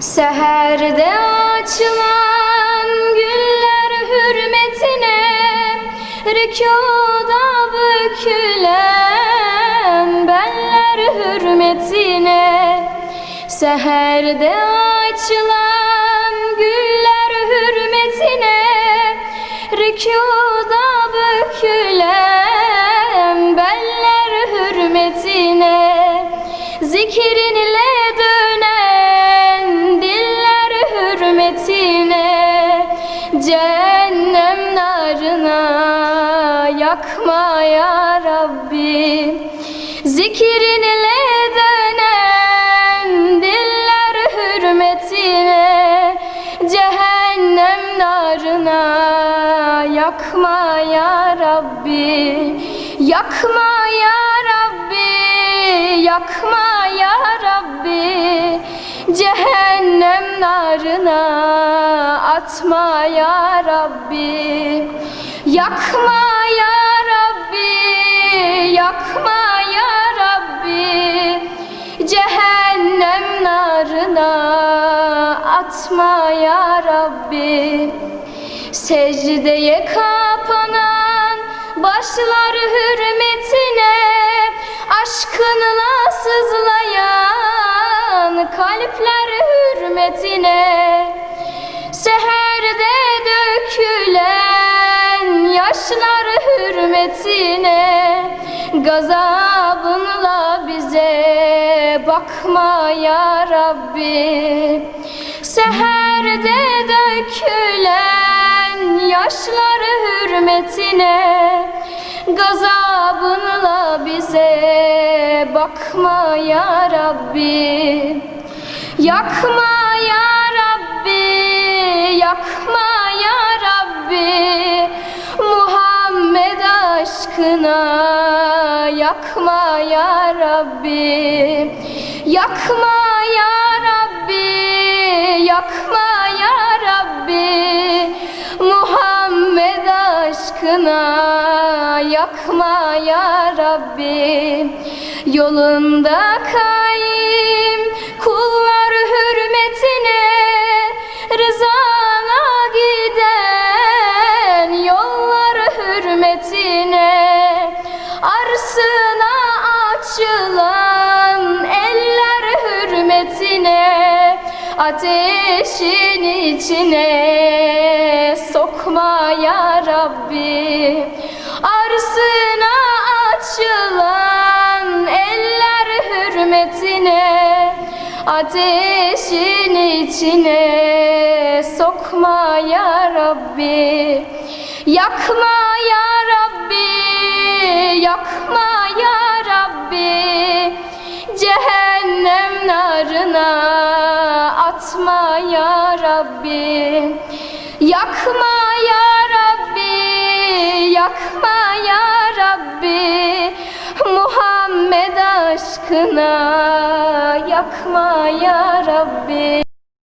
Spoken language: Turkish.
Seherde açılan güller hürmetine Rükuda bükülen beller hürmetine. Seherde açılan güller hürmetine Rükuda hürmetine Cehennem narına yakma ya Rabbi. Zikrinle dönen diller hürmetine Cehennem narına yakma ya Rabbi. Yakma ya Rabbi Yakma ya Rabbi atma ya Rabbi Yakma ya Rabbi Yakma ya Rabbi. Cehennem narına atma ya Rabbi. Secdeye kapanan başlar hürmetine Aşkınla sızlayan kalpler hürmetine Seherde dökülen yaşlar hürmetine Gazabınla bize bakma ya Rabbi. Seherde dökülen yaşlar hürmetine Gazabınla bize bakma ya Rabbi. Yakma ya Yakma ya Rabbi Muhammed aşkına. Yakma ya Rabbi Yakma ya Rabbi Yakma ya Rabbi Muhammed aşkına. Yakma ya Rabbi Yolunda kayım açılan eller hürmetine Ateşin içine sokma ya Rabbi. Arsına açılan eller hürmetine Ateşin içine sokma ya Rabbi. Yakma ya Rabbi Yakma ya Rabbi Cehennem narına atma ya Rabbi. Yakma ya Rabbi Yakma ya Rabbi. Muhammed aşkına yakma ya Rabbi